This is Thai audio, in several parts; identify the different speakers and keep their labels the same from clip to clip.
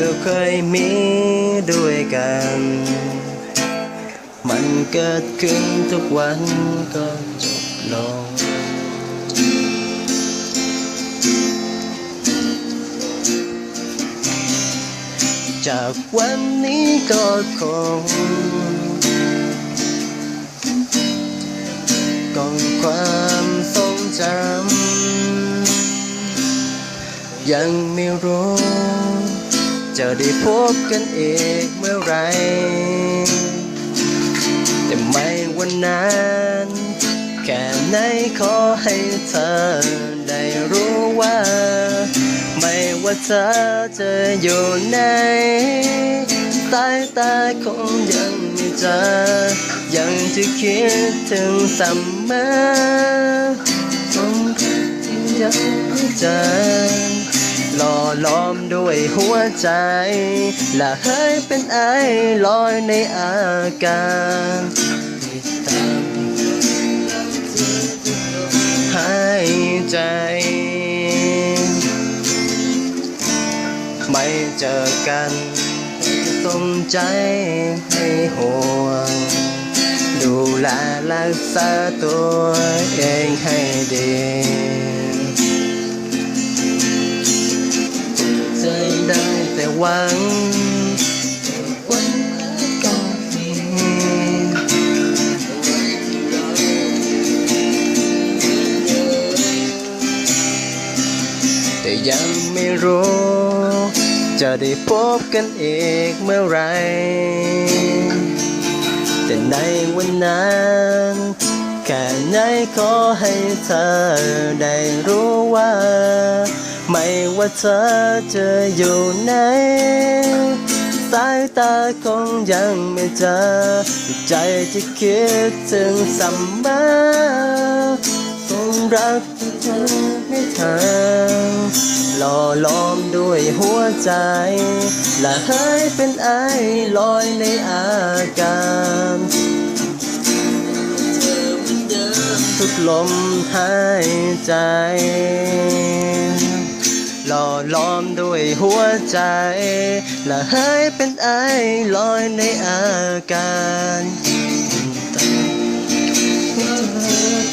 Speaker 1: เราเคยมีด้วยกัน มันเกิดขึ้นทุกวันก็จบลง จากวันนี้ก็คงกองความทรงจำยังไม่รู้ จะได้พบกันอีกเมื่อไร แต่ไม่วันนั้น แค่ไหนขอให้เธอได้รู้ว่า ไม่ว่าเธอจะอยู่ไหนสายตาคงยังไม่เจอยังจะคิดถึงเสมอคงที่ยังไม่เจอ หล่อล้อมด้วยหัวใจและให้ยเป็นไอลอยในอากาศที่ตามหายใจไม่เจอกันสมใจให้ห่วง ดูแลรักษาตัวเองให้ดี หวัง แต่ยังไม่รู้ จะได้พบกันอีกเมื่อไรแต่ในวันนั้นแค่ไหนขอให้เธอได้รู้ว่า ไม่ว่าเธอจะอยู่ไหนสายตาคงยังไม่เจอ ใจจะคิดถึงเสมอคงรักที่เธอให้เธอหล่อล้อมด้วยหัวใจ และให้เป็นไอลอยในอากาศทุกลมหายใจ หล่อล้อมด้วยหัวใจและให้เป็นไอลอยในอากาศ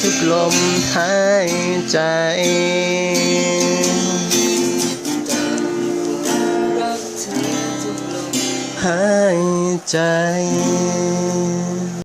Speaker 1: ทุกลมหายใจหายใจ